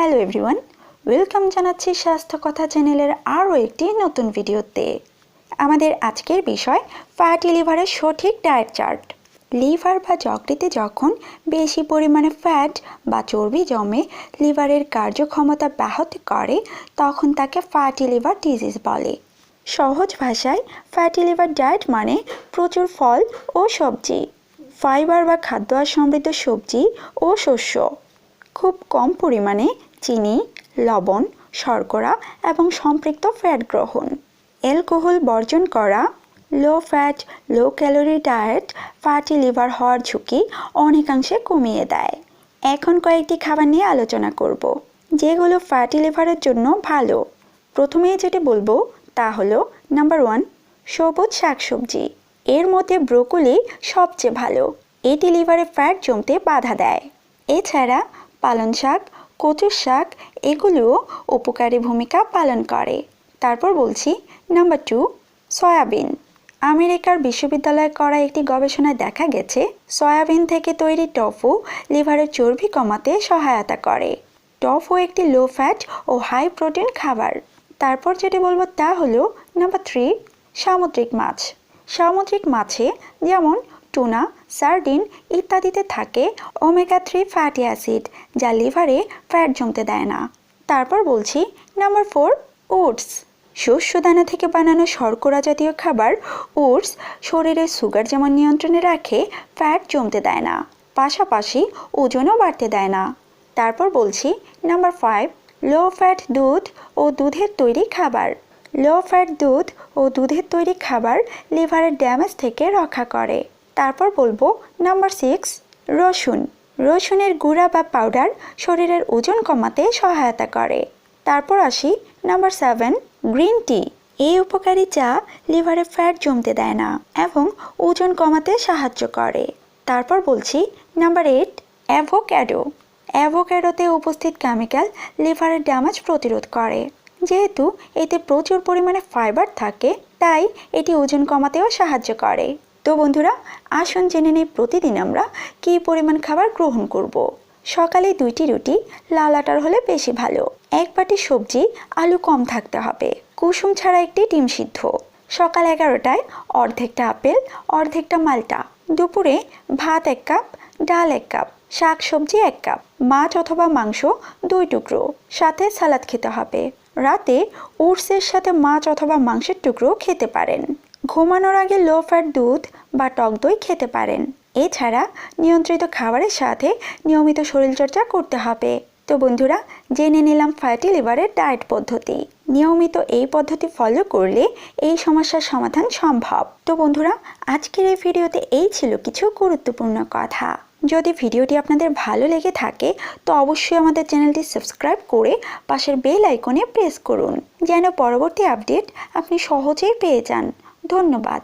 Hello everyone welcome জানাচ্ছি স্বাস্থ্য কথা চ্যানেলের আরও একটি নতুন ভিডিওতে। আমাদের আজকের বিষয় ফ্যাটি লিভারের সঠিক ডায়েট চার্ট লিভার বা যকৃতে যখন বেশি পরিমাণে ফ্যাট বা চর্বি জমে লিভারের কার্যক্ষমতা ব্যাহত করে, তখন তাকে ফ্যাটি লিভার ডিজিজ বলে। সহজ ভাষায় ফ্যাটি লিভার ডায়েট মানে প্রচুর ফল ও সবজি ফাইবার বা খাদ্য সমৃদ্ধ সবজি ও শস্য। খুব কম পরিমাণে চিনি, লবণ, শর্করা এবং সম্পৃক্ত ফ্যাট গ্রহণ। অ্যালকোহল বর্জন করা low fat low calorie diet fatty liver হওয়ার ঝুঁকি অনেকাংশে কমিয়ে দেয়। এখন কয়েকটি খাবার নিয়ে আলোচনা করব, যেগুলো ফ্যাটি লিভারের জন্য ভালো। প্রথমেই যেটি বলব, তা হলো নাম্বার ওয়ান সবুজ শাকসবজি। এর মধ্যে ব্রোকলি সবচেয়ে ভালো। এটি লিভারে ফ্যাট জমতে বাধা দেয়। এছাড়া পালং শাক কচুর শাক, এগুলোও উপকারী ভূমিকা পালন করে। তারপর বলছি নাম্বার টু সয়াবিন। আমেরিকার বিশ্ববিদ্যালয়ে করা একটি গবেষণায় দেখা গেছে, সয়াবিন থেকে তৈরি টফু লিভারের চর্বি কমাতে সহায়তা করে। টফু একটি লো ফ্যাট ও হাই প্রোটিন খাবার। তারপর যেটি বলব তা হলো নাম্বার থ্রি সামুদ্রিক মাছ। সামুদ্রিক মাছে যেমন টুনা সার্ডিন ইত্যাদিতে থাকে ওমেগা থ্রি ফ্যাটি অ্যাসিড যা লিভারে ফ্যাট জমতে দেয় না। তারপর বলছি নাম্বার ফোর ওটস শস্য দানা থেকে বানানো শর্করা জাতীয় খাবার ওটস শরীরের সুগার যেমন নিয়ন্ত্রণে রাখে ফ্যাট জমতে দেয় না। পাশাপাশি ওজনও বাড়তে দেয় না। তারপর বলছি নাম্বার ফাইভ লো ফ্যাট দুধ ও দুধের তৈরি খাবার। লো ফ্যাট দুধ ও দুধের তৈরি খাবার লিভারের ড্যামেজ থেকে রক্ষা করে। তারপর বলব নাম্বার সিক্স রসুন। রসুনের গুঁড়া বা পাউডার শরীরের ওজন কমাতে সহায়তা করে। তারপর আসি নাম্বার সেভেন গ্রিন টি এই উপকারী চা লিভারে ফ্যাট জমতে দেয় না এবং ওজন কমাতে সাহায্য করে। তারপর বলছি নাম্বার এইট অ্যাভোক্যাডো অ্যাভোক্যাডোতে উপস্থিত কেমিক্যাল লিভারের ড্যামেজ প্রতিরোধ করে। যেহেতু এতে প্রচুর পরিমাণে ফাইবার থাকে, তাই এটি ওজন কমাতেও সাহায্য করে। তো বন্ধুরা, আসুন জেনে নেই প্রতিদিন আমরা কী পরিমাণ খাবার গ্রহণ করব। সকালে দুইটি রুটি, লাল আটার হলে বেশি ভালো। এক বাটি সবজি, আলু কম থাকতে হবে। কুসুম ছাড়া একটি ডিম সিদ্ধ। সকাল এগারোটায় অর্ধেকটা আপেল, অর্ধেকটা মালটা। দুপুরে ভাত এক কাপ, ডাল এক কাপ, শাক সবজি এক কাপ, মাছ অথবা মাংস দুই টুকরো। সাথে সালাদ খেতে হবে। রাতে ওটসের সাথে মাছ অথবা মাংসের টুকরো খেতে পারেন। ঘুমানোর আগে লো ফ্যাট দুধ বা টক দই খেতে পারেন। এছাড়া নিয়ন্ত্রিত খাবারের সাথে নিয়মিত শরীরচর্চা করতে হবে। তো বন্ধুরা, জেনে নিলাম ফ্যাটি লিভারের ডায়েট পদ্ধতি। নিয়মিত এই পদ্ধতি ফলো করলে এই সমস্যার সমাধান সম্ভব। তো বন্ধুরা, আজকের এই ভিডিওতে এই ছিল কিছু গুরুত্বপূর্ণ কথা। যদি ভিডিওটি আপনাদের ভালো লেগে থাকে, তো অবশ্যই আমাদের চ্যানেলটি সাবস্ক্রাইব করে পাশের বেল আইকনে প্রেস করুন, যেন পরবর্তী আপডেট আপনি সহজেই পেয়ে যান। ধন্যবাদ।